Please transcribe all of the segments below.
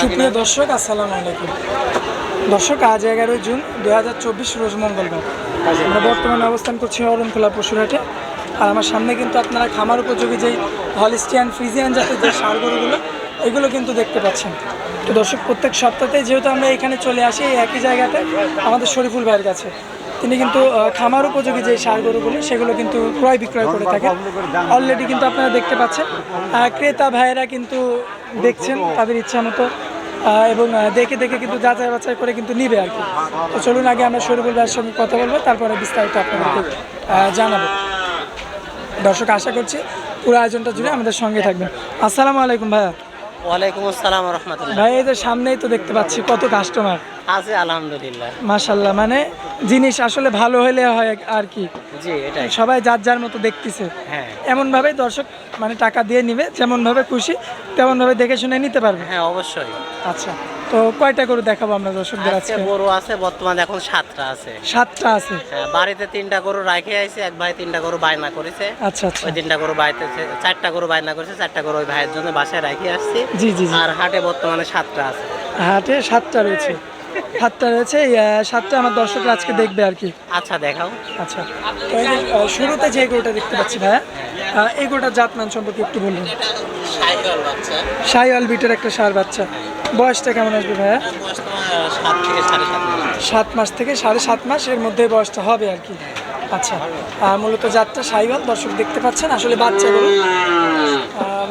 সুপ্রিয় দর্শক, আসসালামু আলাইকুম। দর্শক, আজ এগারোই জুন দু হাজার চব্বিশ রোজ মঙ্গলবার। আমরা বর্তমানে অবস্থান করছি অরণখোলা পশুরহাটে। আর আমার সামনে কিন্তু আপনারা খামার উপযোগী যেই হলিস্টিয়ান ফ্রিজিয়ান জাতের যে সার গরুগুলো, এগুলো কিন্তু দেখতে পাচ্ছেন। তো দর্শক, প্রত্যেক সপ্তাহে যেহেতু আমরা এখানে চলে আসি, এই একই জায়গাতে আমাদের শরীফুল ভাইয়ের কাছে। তিনি কিন্তু খামার উপযোগী যে সার গরুগুলো, সেগুলো কিন্তু ক্রয় বিক্রয় করে থাকেন। অলরেডি কিন্তু আপনারা দেখতে পাচ্ছেন। ক্রেতা ভাইয়েরা কিন্তু দেখছেন তাদের ইচ্ছা মতো এবং দেখে দেখে কিন্তু যাচাই বাছাই করে কিন্তু নিবে আর কি। তো চলুন আগে আমরা শরীফুল ভাইয়ের সঙ্গে কথা বলব, তারপরে বিস্তারিত আপনাদেরকে জানাব। দর্শক, আশা করছি পুরো আয়োজনটা জুড়ে আমাদের সঙ্গে থাকবেন। আসসালামু আলাইকুম ভাইয়া। ওয়ালাইকুম আসসালাম রহমতুল্লাহ। ভাই এই যে সামনেই তো দেখতে পাচ্ছি কত কাস্টমার আছে আলহামদুলিল্লাহ। মাশাল্লাহ মানে জিনিস আসলে ভালো হলে হয় আর কি। জি এটাই। সবাই যার যার মতো দেখতেছে। হ্যাঁ। এমন ভাবে দর্শক মানে টাকা দিয়ে নিবে যেমন ভাবে খুশি তেমনভাবে দেখে শুনে নিতে পারবে। হ্যাঁ অবশ্যই। আচ্ছা। তো কয়টা করে দেখাবো আমরা দর্শকদের আজকে গরু আছে বর্তমানে এখন সাতটা আছে। সাতটা আছে। হ্যাঁ, বাড়িতে তিনটা গরু রাখে আইছে এক ভাই তিনটা গরু বায়না করেছে। আচ্ছা আচ্ছা। ওই তিনটা গরু বাড়িতে চারটা গরু বায়না করেছে চারটা গরু ওই ভাইয়ের জন্য বাসায় রাখি আসছি। জি জি আর হাটে বর্তমানে সাতটা আছে। হাটে সাতটা রয়েছে। সাতটা রয়েছে সাতটা আমার দর্শকরা আজকে দেখবে আর কি। আচ্ছা দেখাও। আচ্ছা। শুরুতে যে গরুটা দেখতে পাচ্ছি ভাইয়া গরুটার জাতমান সম্পর্কে একটু বলুন। সাইকেল বাচ্চা। সাই একটা সার বাচ্চা। বয়সটা কেমন আসবে ভাইয়া? সাত মাস। থেকে সাড়ে সাত মাস এর মধ্যে বয়সটা হবে আর কি। আচ্ছা আর মূলত যাত্রা সাইওয়াল দর্শক দেখতে পাচ্ছেন আসলে বাচ্চাগুলো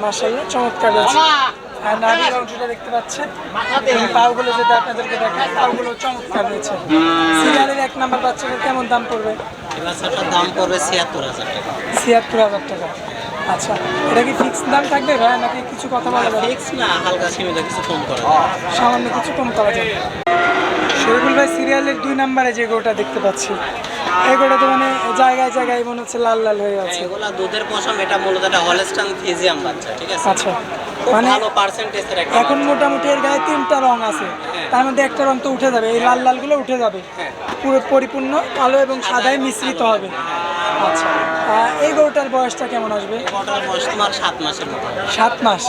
মাসাল্লাহ চমৎকার রয়েছে আর নাভির অংশটা দেখতে পাচ্ছেন। এবং পাগুলো যেটা আপনাদেরকে দেখায় পাগুলো চমৎকার রয়েছে। সিরিয়ালের এক নাম্বার বাচ্চাটার কেমন দাম পড়বে? এই দাম পড়বে ছিয়াত্তর হাজার টাকা। ছিয়াত্তর হাজার টাকা। আচ্ছা এটা কি দাম থাকবে ভাই নাকি কিছু কথা বলা যাবে? ফিক্স না হালকা সীমিত কিছু কম করে সামান্য কিছু কম করা যাবে। শরীফুল ভাই সিরিয়ালের দুই নাম্বারে যে গোটা দেখতে পাচ্ছি তো মানে জায়গায় জায়গায় মনে হচ্ছে লাল লাল হয়ে আছে। এগুলা দুধের পশম এটা মূলত একটা ফিজিয়াম বাচ্চা ঠিক আছে? আচ্ছা মানে ভালো পার্সেন্টেজের একটা এখন মোটামুটি এর গায়ে তিনটা রং আছে তার মধ্যে একটা রং তো উঠে যাবে এই লাল লালগুলো উঠে যাবে। হ্যাঁ। পুরো পরিপূর্ণ কালো এবং সাদায় মিশ্রিত হবে। আচ্ছা। এই গরুটার বয়সটা কেমন আসবে? বয়স তোমার সাত মাসের মতো সাত মাস।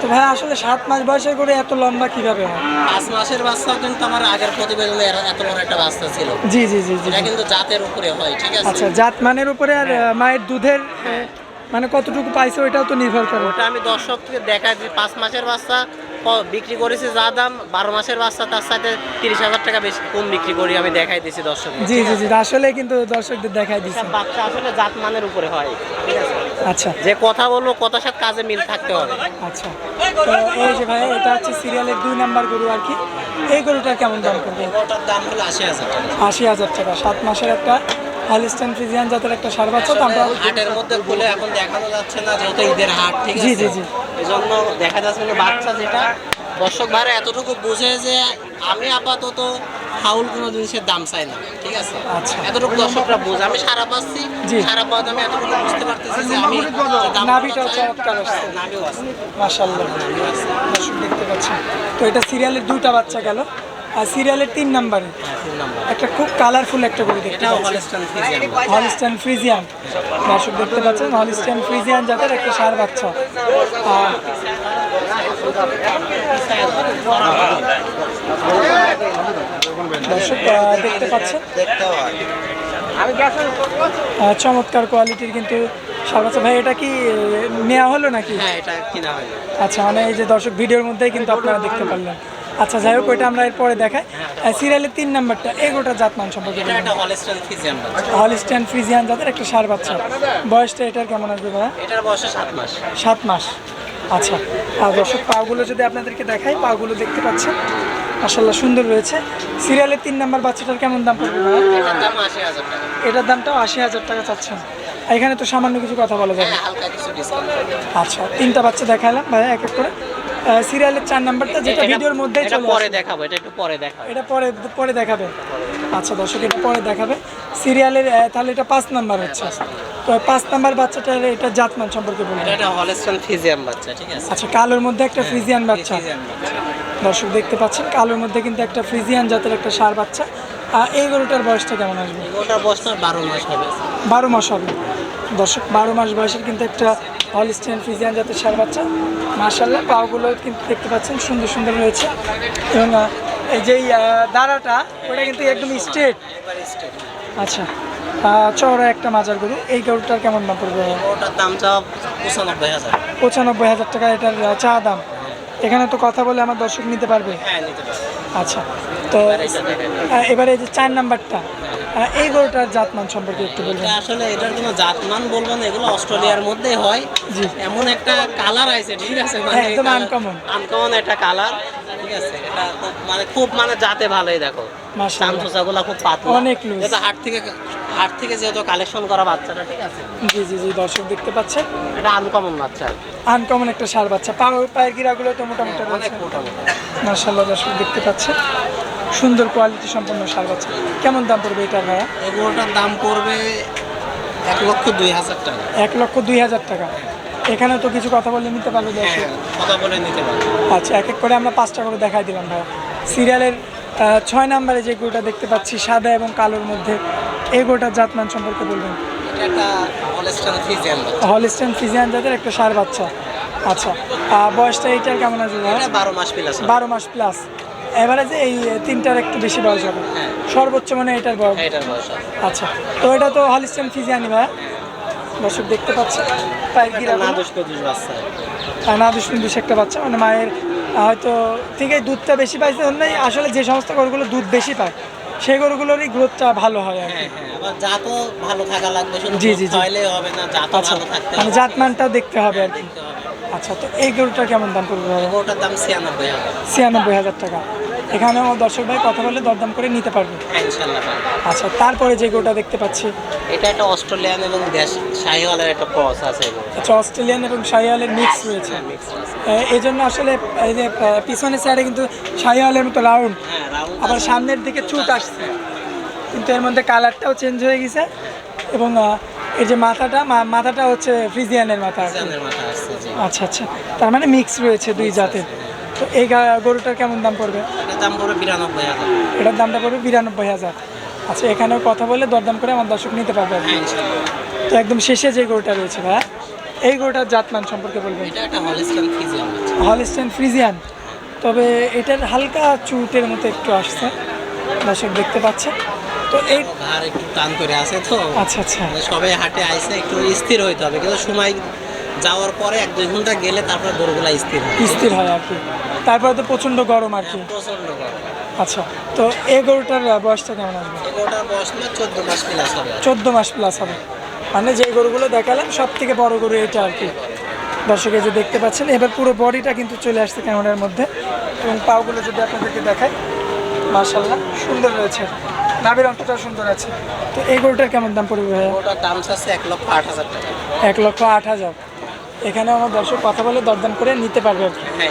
তো ভাই আসলে সাত মাস বয়সের করে এত লম্বা কীভাবে হয়? পাঁচ মাসের বাচ্চা কিন্তু আমার আগের প্রতিবেদনে এত বড় একটা বাচ্চা ছিল। জি জি জি জি এটা কিন্তু জাতের উপরে হয় ঠিক আছে? আচ্ছা জাত মানের উপরে আর মায়ের দুধের মানে কতটুকু পাইছে ওইটাও তো নির্ভর করে। ওটা আমি দর্শক থেকে দেখাই দিই পাঁচ মাসের বাচ্চা বিক্রি করেছি যা দাম বারো মাসের বাচ্চা তার সাথে তিরিশ হাজার টাকা বেশি কম বিক্রি করি আমি দেখাই দিছি দর্শক জি জি জি আসলে কিন্তু দর্শকদের দেখাই দিচ্ছে বাচ্চা আসলে জাত মানের উপরে হয় ঠিক আছে? আচ্ছা। যে কথা বলব কথার সাথে কাজে মিল থাকতে হবে। আচ্ছা। তো এই যে ভাই এটা হচ্ছে সিরিয়ালের দুই নাম্বার গরু আর কি। এই গরুটার কেমন দাম পড়বে? ওটার দাম হলো আশি হাজার আশি হাজার টাকা। সাত মাসের একটা হলিস্টান ফ্রিজিয়ান জাতের একটা সার বাচ্চা দামটা হাটের মধ্যে খুলে এখন দেখানো যাচ্ছে না যেহেতু ঈদের হাট ঠিক আছে জি, জি। এই জন্য দেখা যাচ্ছে না বাচ্চা যেটা দর্শক ভাইরা এতটুকু বুঝে যে আমি আপাতত ফাউল কোনো জিনিসের দাম চাই না ঠিক আছে আচ্ছা। এতটুকু দর্শকরা বুঝে আমি সারা পাচ্ছি জি। সারা পাওয়া আমি এতটুকু বুঝতে পারতেছি যে আমি নাভিটাও চমৎকার আসছে। নাভিও আছে দেখতে পাচ্ছেন তো এটা সিরিয়ালের দুইটা বাচ্চা গেল আর সিরিয়ালের তিন নাম্বারে। একটা খুব কালারফুল একটা গরু দেখতে হলস্টান ফ্রিজিয়ান দর্শক দেখতে পাচ্ছেন হলিস্টান ফ্রিজিয়ান জাতের একটা সার বাচ্চা। দর্শক দেখতে পাচ্ছেন? চমৎকার কোয়ালিটির কিন্তু সার বাচ্চা। ভাই এটা কি নেওয়া হলো নাকি? হয় আচ্ছা মানে এই যে দর্শক ভিডিওর মধ্যেই কিন্তু আপনারা দেখতে পারলেন। আচ্ছা যাই হোক ওইটা আমরা এরপরে দেখাই। সিরিয়ালের তিন নাম্বারটা এগোটা জাতমান সম্পর্কে হলস্টান ফ্রিজিয়ান জাতের একটা সার বাচ্চা। বয়সটা এটার কেমন আসবে ভাইয়া? এটার বয়স সাত মাস। সাত মাস। আচ্ছা আর দর্শক পাগুলো যদি আপনাদেরকে দেখাই পাগুলো দেখতে পাচ্ছেন? মাসাল্লাহ সুন্দর রয়েছে। সিরিয়ালের তিন নাম্বার বাচ্চাটার কেমন দাম পড়বে এটার দাম আশি হাজার টাকা। এটার দামটাও আশি হাজার টাকা চাচ্ছেন। এখানে তো সামান্য কিছু কথা বলা যাবে। হ্যাঁ আচ্ছা তিনটা বাচ্চা দেখালাম ভাইয়া এক এক করে। সিরিয়ালের চার নাম্বারটা যেটা ভিডিওর মধ্যে চলে পরে দেখাবো এটা একটু পরে দেখাবো। এটা পরে পরে দেখাবে। আচ্ছা দর্শক এটা পরে দেখাবে। সিরিয়ালের তাহলে এটা পাঁচ নাম্বার হচ্ছে। তো পাঁচ নাম্বার বাচ্চাটার এটা জাতমান সম্পর্কে বলুন। এটা হলস্টান ফিজিয়াম বাচ্চা ঠিক আছে? আচ্ছা কালোর মধ্যে একটা ফ্রিজিয়ান বাচ্চা। দর্শক দেখতে পাচ্ছেন কালোর মধ্যে কিন্তু একটা ফ্রিজিয়ান জাতের একটা সার বাচ্চা। আর এই গরুটার বয়সটা কেমন আসবে? ওটার বয়স না বারো মাস হবে। বারো মাস হবে। দর্শক বারো মাস বয়সের কিন্তু একটা হলিস্টেন ফিজিয়ান জাতের সার বাচ্চা। মার্শাল্লাহ পাওগুলো কিন্তু দেখতে পাচ্ছেন সুন্দর সুন্দর রয়েছে। এবং এই যে দাঁড়াটা ওটা কিন্তু একদম স্ট্রেট আচ্ছা চওড়া একটা মাজার গরু। এই গরুটার কেমন দাম পড়বে? ওটার দাম চাও পঁচানব্বই হাজার। পঁচানব্বই হাজার টাকা এটার চা দাম। এখানে তো কথা বলে আমার দর্শক নিতে পারবে। হ্যাঁ আচ্ছা তো এবারে এই যে চার নাম্বারটা এই গরুটার জাতমান সম্পর্কে একটু বলবেন। আসলে এটার কোনো জাতমান বলব না এগুলো অস্ট্রেলিয়ার মধ্যে হয়। জি। এমন একটা কালার আছে ঠিক আছে? মানে একদম আনকমন আনকমন একটা কালার ঠিক আছে? এটা মানে খুব মানে জাতে ভালোই দেখো। মাশাআল্লাহ। চামচোচাগুলো খুব পাতলা। অনেক loose। এটা হাট থেকে হাট থেকে যেহেতু কালেকশন করা বাচ্চাটা ঠিক আছে? জি জি জি দর্শক দেখতে পাচ্ছেন। এটা আনকমন বাচ্চা। আনকমন একটা সার বাচ্চা। পা পায়ের গিরাগুলো তো মোটামুটি অনেক রয়েছে। মোটা মোটা মার্শাল্লাহ দর্শক দেখতে পাচ্ছেন। সুন্দর কোয়ালিটি সম্পন্ন সার বাচ্চা। কেমন দাম পড়বে এটা ভাইয়া? এগুলোটার দাম পড়বে এক লক্ষ দুই হাজার টাকা। এক লক্ষ দুই হাজার টাকা। এখানে তো কিছু কথা বলে নিতে পারবে হ্যাঁ কথা বলে নিতে পারবে। আচ্ছা এক এক করে আমরা পাঁচটা করে দেখাই দিলাম ভাইয়া। সিরিয়ালের ছয় নম্বরে যে গরুটা দেখতে পাচ্ছি সাদা এবং কালোর মধ্যে এই গরুটার জাতমান সম্পর্কে বলবেন? হলিস্টেন ফিজিয়ান জাতের একটা সার বাচ্চা। আচ্ছা বয়সটা এইটার কেমন আছে বারো মাস প্লাস বারো মাস প্লাস যে এই তিনটার একটু বেশি বয়স হবে। হ্যাঁ। সর্বোচ্চ মানে এটার বয়স। এটার বয়স আচ্ছা তো এটা তো হলিস্টেন ফিজিয়ানি ভাইয়া। দর্শক দেখতে পাচ্ছে না দুষ দুষ একটা বাচ্চা। মানে মায়ের হয়তো ঠিক এই দুধটা বেশি পাইছে অন্যায় আসলে যে সমস্ত গরুগুলো দুধ বেশি পায় সেই গরুগুলোরই গ্রোথটা ভালো হয় আর কি। হ্যাঁ হ্যাঁ আবার জাতও ভালো থাকা লাগবে শুধু জি, জি, জি। হবে না জাতও আচ্ছা ভালো থাকতে মানে জাতমানটাও দেখতে হবে আর কি। আচ্ছা তো এই গরুটার কেমন দাম পড়বে? ওটার দাম ছিয়ানব্বই হাজার। ছিয়ানব্বই হাজার টাকা। এখানে আমার দর্শক ভাই কথা বলে দরদাম করে নিতে পারবে। হ্যাঁ। আচ্ছা তারপরে যে গরুটা দেখতে পাচ্ছি। এটা একটা অস্ট্রেলিয়ান এবং শাহিওয়ালের একটা ক্রস আছে আচ্ছা অস্ট্রেলিয়ান এবং শাহিওয়ালের মিক্স রয়েছে। মিক্স এই জন্য আসলে এই যে পিছনের সাইডে কিন্তু শাহিওয়ালের মতো রাউন্ড হ্যাঁ আবার সামনের দিকে চুট আসছে। কিন্তু এর মধ্যে কালারটাও চেঞ্জ হয়ে গেছে। এবং এই যে মাথাটা মাথাটা হচ্ছে ফ্রিজিয়ানের মাথা আচ্ছা আচ্ছা। তার মানে মিক্স রয়েছে দুই জাতের। তো এই গরুটার কেমন দাম পড়বে? এটার দাম পড়বে বিরানব্বই হাজার। এটার দামটা পড়বে বিরানব্বই হাজার। আচ্ছা এখানেও কথা বলে দরদাম করে আমার দর্শক নিতে পারবে। হ্যাঁ তো একদম শেষে যে গরুটা রয়েছে ভাইয়া এই গরুটার জাতমান সম্পর্কে বলবেন। হলিস্টেন ফ্রিজিয়ান তবে এটার হালকা চুটের মতো একটু আসছে। দর্শক দেখতে পাচ্ছে। তো এই ঘাড় একটু টান করে আছে তো। আচ্ছা আচ্ছা। মানে সবাই হাটে আইসে একটু স্থির হইতে হবে কিন্তু সময় যাওয়ার পরে এক দুই ঘণ্টা গেলে তারপর গরুগুলা স্থির হয়। স্থির হয় আর কি। তারপরে তো গরম আর কি। প্রচণ্ড গরম। আচ্ছা তো এই গরুটার বয়সটা কেমন আসবে? বয়স চোদ্দ মাস প্লাস হবে। চোদ্দ মাস প্লাস হবে। মানে যে গরুগুলো দেখালাম সব থেকে বড় গরু এটা আর কি। দর্শক যে দেখতে পাচ্ছেন এবার পুরো বডিটা কিন্তু চলে আসছে ক্যামেরার মধ্যে। এবং পাগুলো যদি আপনাদেরকে দেখাই মার্শাল্লাহ সুন্দর রয়েছে। নাভির অন্তটাও সুন্দর আছে। তো এই গরুটার কেমন দাম পড়বে ভাইয়া? ওটার দাম চাচ্ছে এক লক্ষ আট হাজার টাকা। এক লক্ষ আট হাজার। এখানে আমার দর্শক কথা বলে দরদাম করে নিতে পারবে হ্যাঁ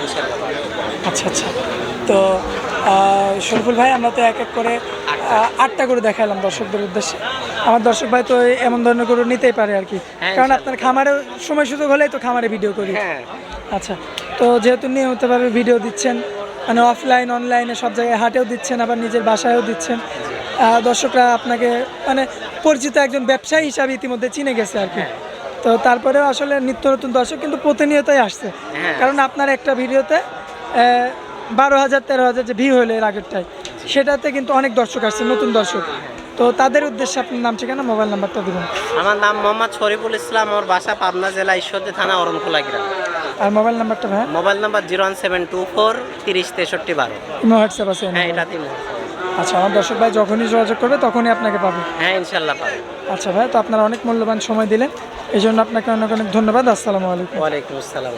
আচ্ছা আচ্ছা। তো শরীফুল ভাই আমরা তো এক এক করে আটটা। করে দেখালাম দর্শকদের উদ্দেশ্যে। আমার দর্শক ভাই তো এমন ধরনের গরু নিতেই পারে আর কি। হ্যাঁ, কারণ আপনার খামারে সময় সুযোগ হলেই তো খামারে ভিডিও করি। হ্যাঁ। আচ্ছা তো যেহেতু নিয়মিতভাবে ভিডিও দিচ্ছেন মানে অফলাইন অনলাইনে সব জায়গায় হাটেও দিচ্ছেন আবার নিজের বাসায়ও দিচ্ছেন। দর্শকরা আপনাকে মানে পরিচিত একজন ব্যবসায়ী হিসাবে ইতিমধ্যে চিনে গেছে আর কি। তো তারপরেও আসলে নিত্য নতুন দর্শক কিন্তু প্রতিনিয়তই আসছে। হ্যাঁ। কারণ আপনার একটা ভিডিওতে বারো হাজার তেরো হাজার যে ভিউ হলো এর আগেরটাই সেটাতে কিন্তু অনেক দর্শক আসছে নতুন দর্শক। তো তাদের উদ্দেশ্যে আপনার নাম ঠিকানা মোবাইল নাম্বারটা দেবেন। আমার নাম মোহাম্মদ শরীফুল ইসলাম আমার বাসা পাবনা জেলা ঈশ্বরদী থানা অরণখোলা গ্রাম। আর মোবাইল নাম্বারটা ভাই? Mobile number zero one seven two four তিরিশ তেষট্টি বারো। ইমো হোয়াটসঅ্যাপ আছে হ্যাঁ এটা মনে আচ্ছা আমার দর্শক ভাই যখনই যোগাযোগ করবে তখনই আপনাকে পাবে। হ্যাঁ ইনশাল্লাহ পাবে। আচ্ছা ভাই তো আপনারা অনেক মূল্যবান সময় দিলেন। এই জন্য আপনাকে অনেক অনেক ধন্যবাদ। আসসালামু আলাইকুম। ওয়ালাইকুম আসসালাম।